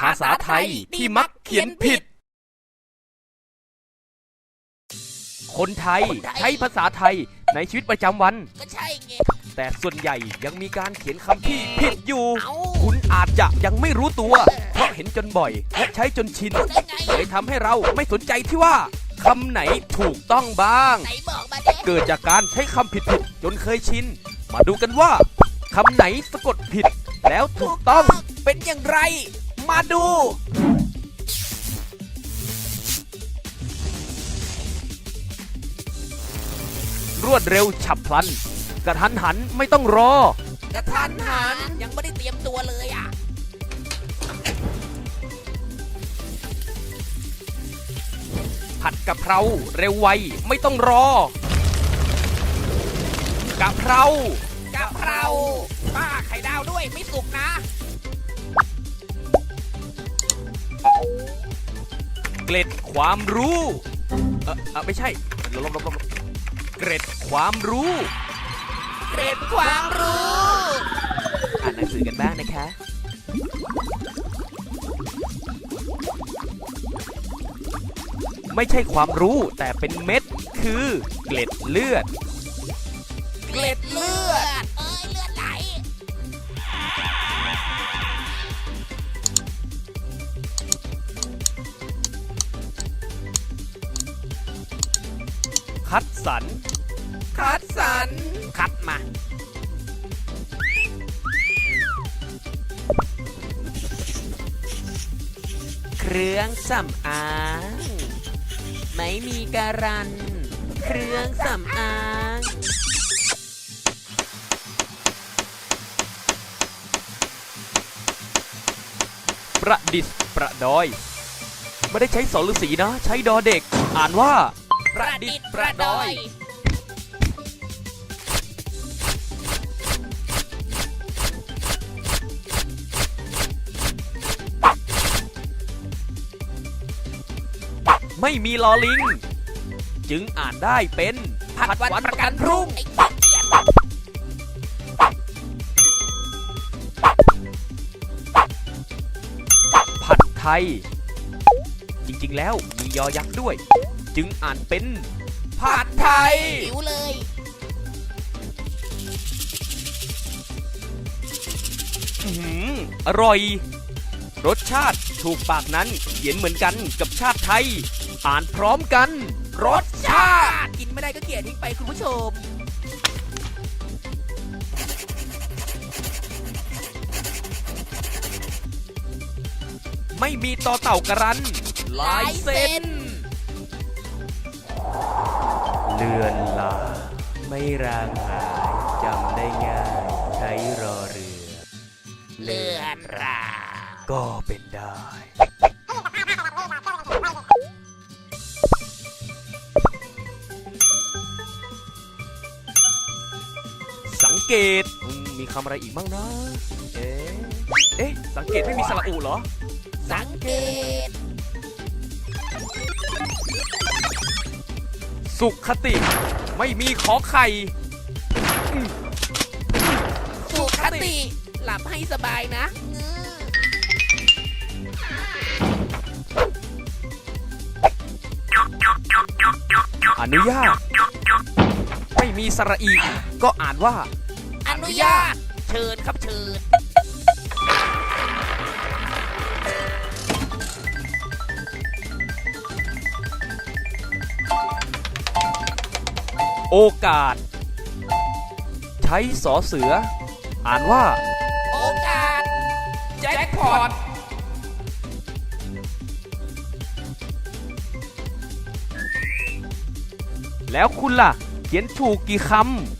ภาษาไทยที่มักเขียนผิด คนไทยใช้ภาษาไทยในชีวิตประจำวัน ก็ใช่ไง แต่ส่วนใหญ่ยังมีการเขียนคำที่ผิดอยู่เอาคุณอาจจะยังไม่รู้ตัว เพราะเห็นจนบ่อย และใช้จนชินได้ไงเลยทำให้เราไม่สนใจที่ว่าคำไหนถูกต้องบ้าง ไหนบอกมาเด้เกิดจากการใช้คำผิดๆจนเคยชิน มาดูกันว่าคำไหนสะกดผิดแล้วถูกต้องเป็นอย่างไร มาดู รวดเร็วฉับพลัน กระทันหันไม่ต้องรอ กระทันหันยังไม่ได้เตรียมตัวเลยอะ ผัดกะเพราเร็วไวไม่ต้องรอ กะเพรากะเพราป้าไข่ดาวด้วยไม่สุกนะ เกล็ดความรู้ เออเออไม่ใช่ลบลบลบลบเกร็ดความรู้ เกร็ดความรู้ อ่านหนังสือกันบ้างนะคะ ไม่ใช่ความรู้แต่เป็นเม็ดคือเกล็ดเลือด เกล็ดเลือด คัดสรร คัดสรร คัดมา เครื่องสำอางไม่มีการัน เครื่องสำอางประดิษฐ์ประดอย ไม่ได้ใช้สอฤาษีนะ ใช้ดอเด็ก อ่านว่า ประดิษฐ์ประดอย ไม่มีลอลิง จึงอ่านได้เป็นผัดวันประกันพรุ่งไอ้เกลียดผัดไทย จริงๆแล้วมียอยักษ์ด้วย จึงอ่านเป็นผัดไทย หิวเลย อื้อหืออร่อย รสชาติถูกปากนั้นเขียนเหมือนกันกับชาติไทย อ่านพร้อมกัน รสชาติ กินไม่ได้ก็เกลียดทิ้งไปคุณผู้ชม ไม่มีต่อเต่ากระรัน ลายเส้น เลือนลา ไม่รางหายจำได้ง่าย ใช้รอเรือ เลือดรา ก็เป็นได้ สังเกตอืมมีคำอะไรอีกบ้างนะ เอ๊ะ เอ๊ะ สังเกตไม่มีสระอูเหรอ สังเกต สุขคติ ไม่มีขอไข่ สุขติ หลับให้สบายนะงืออนุญาต ไม่มีสระอีก็อ่านว่า อนุญาต เชิญครับเชิญ โอกาส ใช้สอเสือ อ่านว่า โอกาส แจ็คพอตแล้วคุณล่ะ เขียนถูกกี่คำ